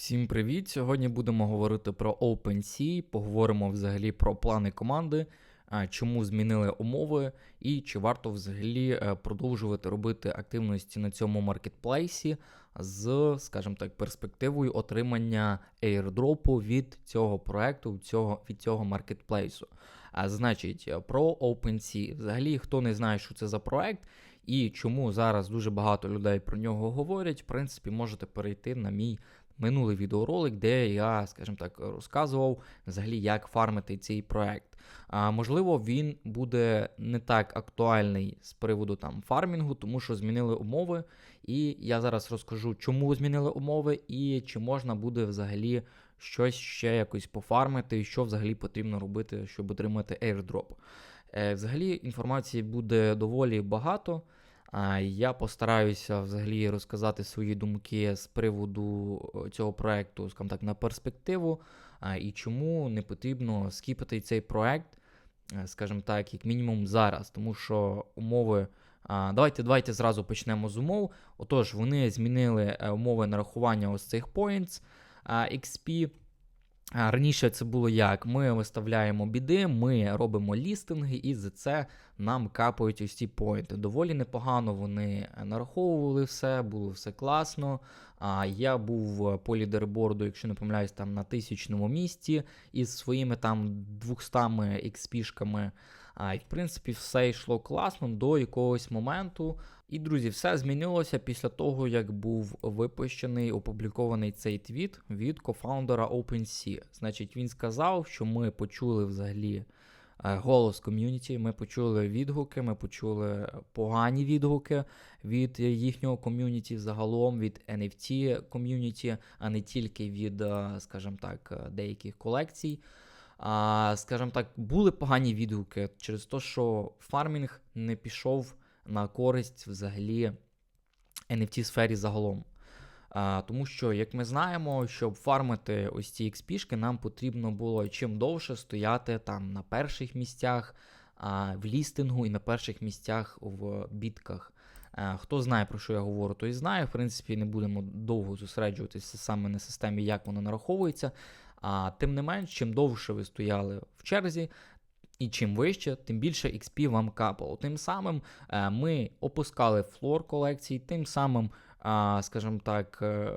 Всім привіт! Сьогодні будемо говорити про OpenSea, поговоримо взагалі про плани команди, чому змінили умови і чи варто взагалі е, продовжувати робити активності на цьому маркетплейсі з, скажімо так, перспективою отримання airdropу від цього проекту, цього, від цього маркетплейсу. А, Значить, про OpenSea. Взагалі, хто не знає, що це за проект. І чому зараз дуже багато людей про нього говорять, в принципі, можете перейти на мій минулий відеоролик, де я, скажімо так, розказував взагалі, як фармити цей проект. А можливо, він буде не так актуальний з приводу там фармінгу, тому що змінили умови. І я зараз розкажу, чому змінили умови, і чи можна буде взагалі щось ще якось пофармити, і що взагалі потрібно робити, щоб отримати airdrop. Е, Взагалі інформації буде доволі багато. Я постараюся взагалі розказати свої думки з приводу е, цього проекту, скажімо так, на перспективу, і чому не потрібно скіпати цей проект, е, скажімо так, як мінімум зараз, тому що умови. Давайте давайте зразу почнемо з умов. Отож, вони змінили е, умови нарахування ось цих points XP. Раніше це було як? Ми виставляємо біди, ми робимо лістинги, і за це нам капають ці поінти. Доволі непогано вони нараховували все, було все класно. А Я був по лідерборду, якщо не помиляюсь, там на тисячному місці із своїми там 200 XP-шками. А, І в принципі все йшло класно до якогось моменту. І, друзі, все змінилося після того, як був випущений, опублікований цей твіт від кофаундера OpenSea. Значить, він сказав, що ми почули взагалі е, голос ком'юніті, ми почули відгуки, ми почули погані відгуки від їхнього ком'юніті, загалом від NFT ком'юніті, а не тільки від, е, скажімо так, деяких колекцій. А, Скажімо так, були погані відгуки через те, що фармінг не пішов на користь взагалі NFT сфері загалом. А, Тому що, як ми знаємо, щоб фармити ось ці XP, нам потрібно було чим довше стояти там на перших місцях а, в лістингу і на перших місцях в бітках. А, хто знає, про що я говорю, той знає. В принципі, не будемо довго зосереджуватися саме на системі, як воно нараховується. А тим не менш, чим довше ви стояли в черзі, і чим вище, тим більше XP вам капало. Тим самим е, ми опускали флор колекції, тим самим, скажімо так, е,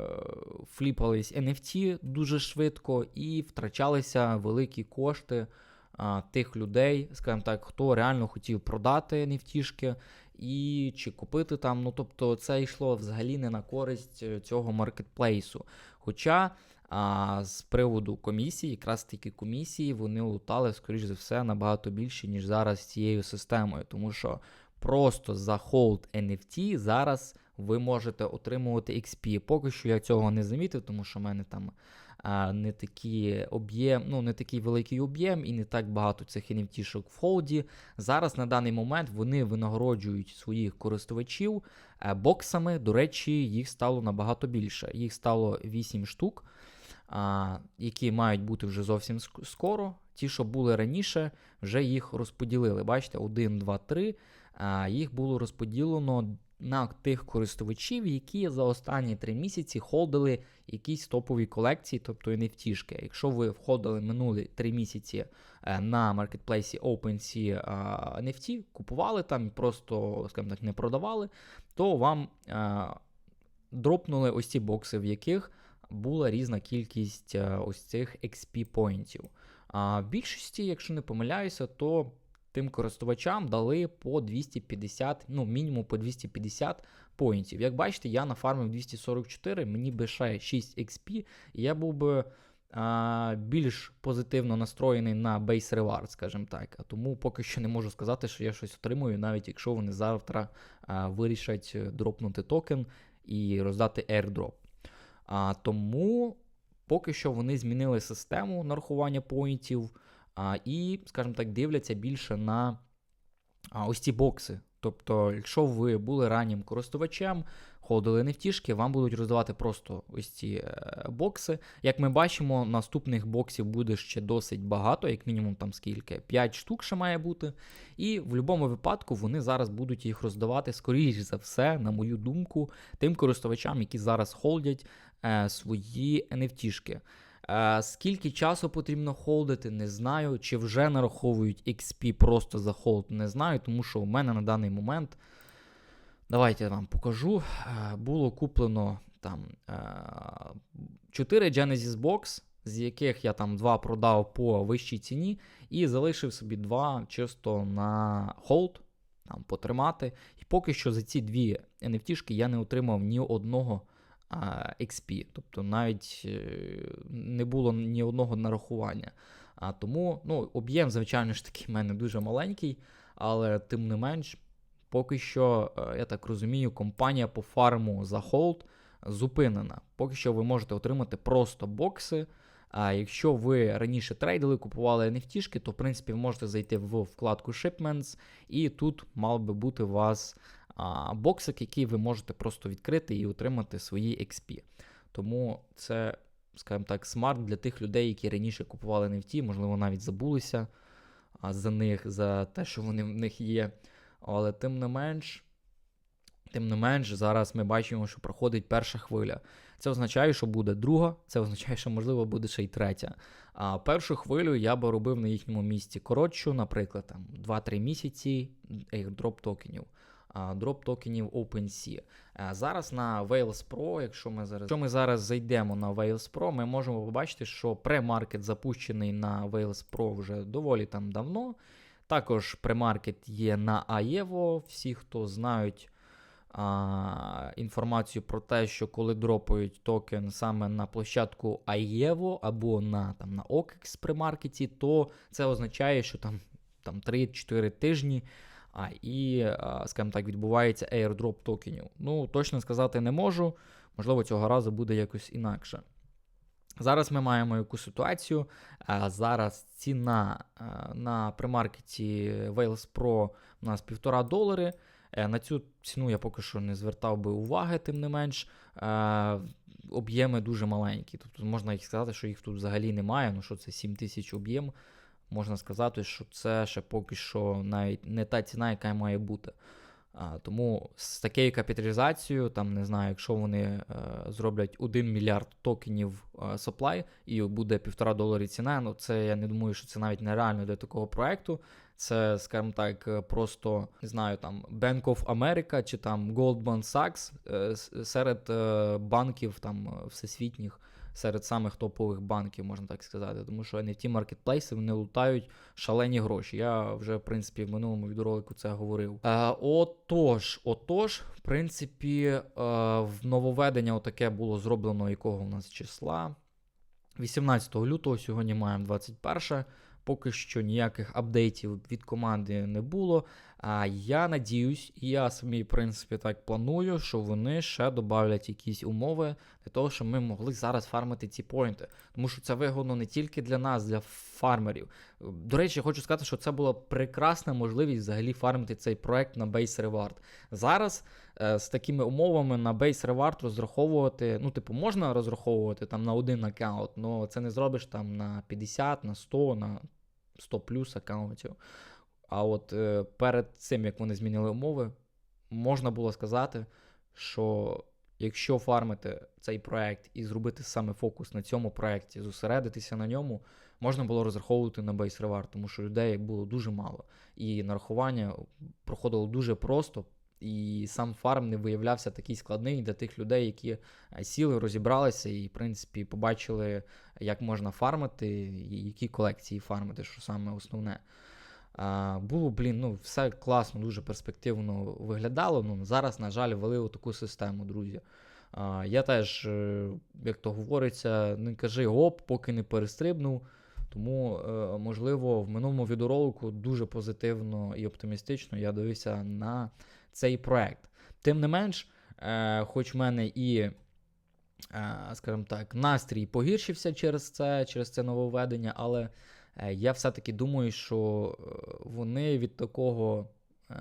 фліпались NFT дуже швидко і втрачалися великі кошти тих людей, скажімо так, хто реально хотів продати NFT і чи купити там. Ну тобто, це йшло взагалі не на користь е, цього маркетплейсу. Хоча. А з приводу комісії, якраз таки комісії, вони лутали, скоріш за все, набагато більше, ніж зараз цією системою. Тому що просто за hold NFT зараз ви можете отримувати XP. Поки що я цього не замітив, тому що в мене там не такий об'єм, ну не такий великий об'єм і не так багато цих NFT-шок в холді. Зараз на даний момент вони винагороджують своїх користувачів боксами. До речі, їх стало набагато більше. Їх стало 8 штук а, які мають бути вже зовсім скоро. Ті, що були раніше, вже їх розподілили. Бачите, 1, 2, 3. А, Їх було розподілено на тих користувачів, які за останні 3 місяці холдили якісь топові колекції, тобто NFT. Якщо ви входили минулі 3 місяці е, на маркетплейсі OpenSea NFT, купували там і просто, скажімо так, не продавали, то вам а, дропнули ось ці бокси, в яких була різна кількість е, ось цих XP поінтів. А в більшості, якщо не помиляюся, то тим користувачам дали по 250, ну, мінімум по 250 поінтів. Як бачите, я нафармив 244, мені би ще 6 XP, і я був би більш позитивно настроєний на Base Reward, скажімо так. А тому поки що не можу сказати, що я щось отримую, навіть якщо вони завтра вирішать е, дропнути токен і роздати airdrop. А, Тому поки що вони змінили систему нарахування поінтів а, і, скажімо так, дивляться більше на а, ось ці бокси. Тобто, якщо ви були раннім користувачем, ходили нефтішки, вам будуть роздавати просто ось ці е, бокси. Як ми бачимо, наступних боксів буде ще досить багато, як мінімум там скільки? 5 штук ще має бути. І в будь-якому випадку вони зараз будуть їх роздавати, скоріш за все, на мою думку, тим користувачам, які зараз холдять е, свої NFT-шки. Е, скільки часу потрібно холдити, не знаю. Чи вже нараховують XP просто за холд, не знаю, тому що у мене на даний момент. Давайте я вам покажу. Е, Було куплено там е, 4 Genesis Box, з яких я там 2 продав по вищій ціні, і залишив собі 2 чисто на холд, там потримати. І поки що за ці дві NFT я не отримав ні одного XP. Тобто навіть е, не було ні одного нарахування. А тому ну, об'єм, звичайно ж таки, в мене дуже маленький, але тим не менш. Поки що, е, я так розумію, компанія по фарму за холд зупинена. Поки що ви можете отримати просто бокси. А якщо ви раніше трейдили, купували NFT, то в принципі можете зайти в вкладку Shipments, і тут мав би бути у вас боксик, який ви можете просто відкрити і отримати свої XP. Тому це, скажімо так, смарт для тих людей, які раніше купували NFT, можливо, навіть забулися за них, за те, що вони в них є. Але тим не менш, тим не менш, зараз ми бачимо, що проходить перша хвиля. Це означає, що буде друга, це означає, що можливо буде ще й третя. А першу хвилю я би робив на їхньому місці коротшу, наприклад, там 2-3 місяці airdrop токенів. Дроп токенів OpenSea. Зараз на Wales Pro, якщо ми зараз якщо ми зараз зайдемо на Wales Pro, ми можемо побачити, що премаркет запущений на Wales Pro вже доволі там давно. Також премаркет є на AEVO. Всі, хто знають а, інформацію про те, що коли дропають токен саме на площадку AEVO або на там, на OKEX премаркеті, то це означає, що там там 3-4 тижні а, і, скажімо так, відбувається airdrop токенів. Ну, точно сказати не можу. Можливо, цього разу буде якось інакше. Зараз ми маємо яку ситуацію. Зараз ціна на примаркеті Wales Pro у нас 1,5 долари. Е, на цю ціну я поки що не звертав би уваги, тим не менш. Об'єми дуже маленькі. Тобто можна їх сказати, що їх тут взагалі немає. Ну що це 7 тисяч об'єм. Можна сказати, що це ще поки що навіть не та ціна, яка має бути. А, Тому з такою капіталізацією, там не знаю, якщо вони е, зроблять 1 мільярд токенів е, supply і буде півтора доларі ціна, ну це я не думаю, що це навіть нереально для такого проекту. Це, скажімо так, е, просто не знаю, там Bank of America чи там Goldman Sachs серед банків там всесвітніх серед самих топових банків, можна так сказати. Тому що NFT маркетплейси вони лутають шалені гроші. Я вже, в принципі, в минулому відеоролику це говорив. Е, Отож, отож, в принципі, е, в нововведення отаке було зроблено, якого у нас числа. 18 лютого сьогодні маємо 21. Поки що ніяких апдейтів від команди не було. А я надіюсь, і я самі, в принципі, так планую, що вони ще додавлять якісь умови для того, щоб ми могли зараз фармити ці поінти. Тому що це вигодно не тільки для нас, для фармерів. До речі, хочу сказати, що це була прекрасна можливість взагалі фармити цей проект на Base Reward. Зараз з такими умовами на Base Reward розраховувати, ну, типу, можна розраховувати там на один аккаунт, але це не зробиш там на 50, на 100, на 100 плюс аккаунтів. А от е, перед цим, як вони змінили умови, можна було сказати, що якщо фармити цей проект і зробити саме фокус на цьому проекті, зосередитися на ньому, можна було розраховувати на бейс ревар, тому що людей було дуже мало. І нарахування проходило дуже просто. І сам фарм не виявлявся такий складний для тих людей, які е, сіли, розібралися і, в принципі, побачили, як можна фармити, і які колекції фармити, що саме основне. А, Було, блін, ну, все класно, дуже перспективно виглядало. Ну, Зараз, на жаль, ввели таку систему, друзі. А, Я теж, е, як то говориться, не кажи гоп, поки не перестрибнув. Тому, е, можливо, в минулому відеоролику дуже позитивно і оптимістично я дивився на цей проект. Тим не менш, е, хоч в мене і, скажімо так, настрій погіршився через це, через це нововведення, але. Е, я все-таки думаю, що е, вони від такого е,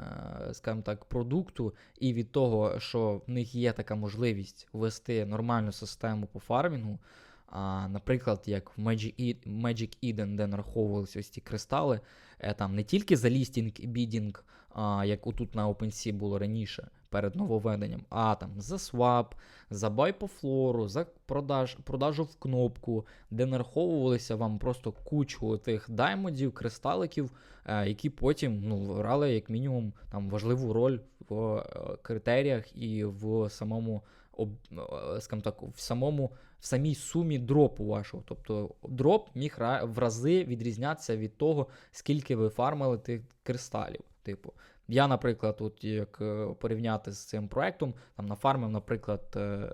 скажімо так, продукту, і від того, що в них є така можливість ввести нормальну систему по фармінгу. А, наприклад, як в Magic, Eden, де нараховувалися ось ці кристали, е, там не тільки за лістінг і бідінг, а, як отут на OpenSea було раніше перед нововведенням, а там за свап, за бай по флору, за продаж, продажу в кнопку, де нараховувалися вам просто кучу тих даймондів, кристаликів, е, які потім ну, грали як мінімум там важливу роль в е, критеріях і в самому об, е, скажімо так, в самому в самій сумі дропу вашого. Тобто дроп міг в рази відрізнятися від того, скільки ви фармили тих кристалів. Типу, я, наприклад, от як е, порівняти з цим проектом, там нафармив, наприклад, е,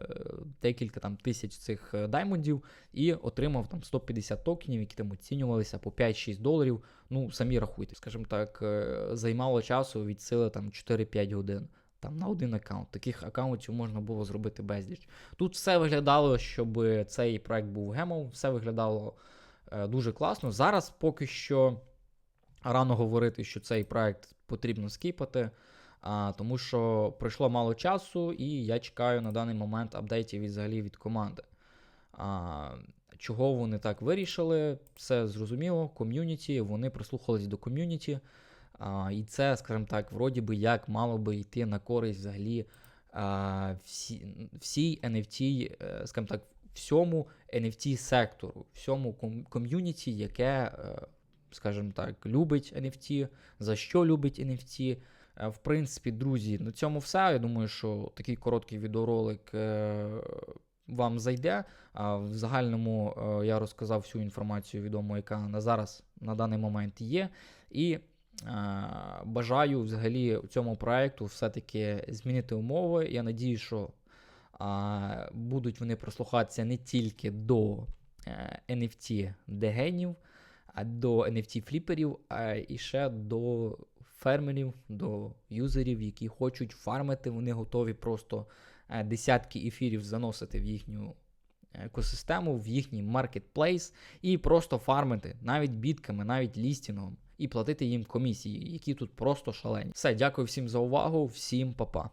декілька там тисяч цих е, даймондів і отримав там 150 токенів, які там оцінювалися по 5-6 доларів. Ну, самі рахуйте, скажімо так, займало часу від сили там 4-5 годин. Там на один аккаунт. Таких аккаунтів можна було зробити безліч. Тут все виглядало, щоб цей проект був гемом, все виглядало е, дуже класно. Зараз поки що рано говорити, що цей проект потрібно скіпати, а, тому що пройшло мало часу, і я чекаю на даний момент апдейтів взагалі від команди. А, чого вони так вирішили? Все зрозуміло. Ком'юніті, вони прислухались до ком'юніті. І це, скажімо так, вроді би як мало би йти на користь взагалі всій NFT, е, скажімо так, всьому NFT-сектору, всьому ком'юніті, яке, е, скажімо так, любить NFT, за що любить NFT. Е, В принципі, друзі, на цьому все. Я думаю, що такий короткий відеоролик вам зайде. В загальному я розказав всю інформацію відому, яка на зараз на даний момент є. І бажаю взагалі цьому проекту все-таки змінити умови. Я надію, що будуть вони прислухатися не тільки до е, NFT дегенів, а до NFT фліперів, а і ще до фермерів, до юзерів, які хочуть фармити, вони готові просто е, десятки ефірів заносити в їхню екосистему, в їхній маркетплейс і просто фармити навіть бітками, навіть лістінгом, і платити їм комісії, які тут просто шалені. Все, дякую всім за увагу, всім па-па.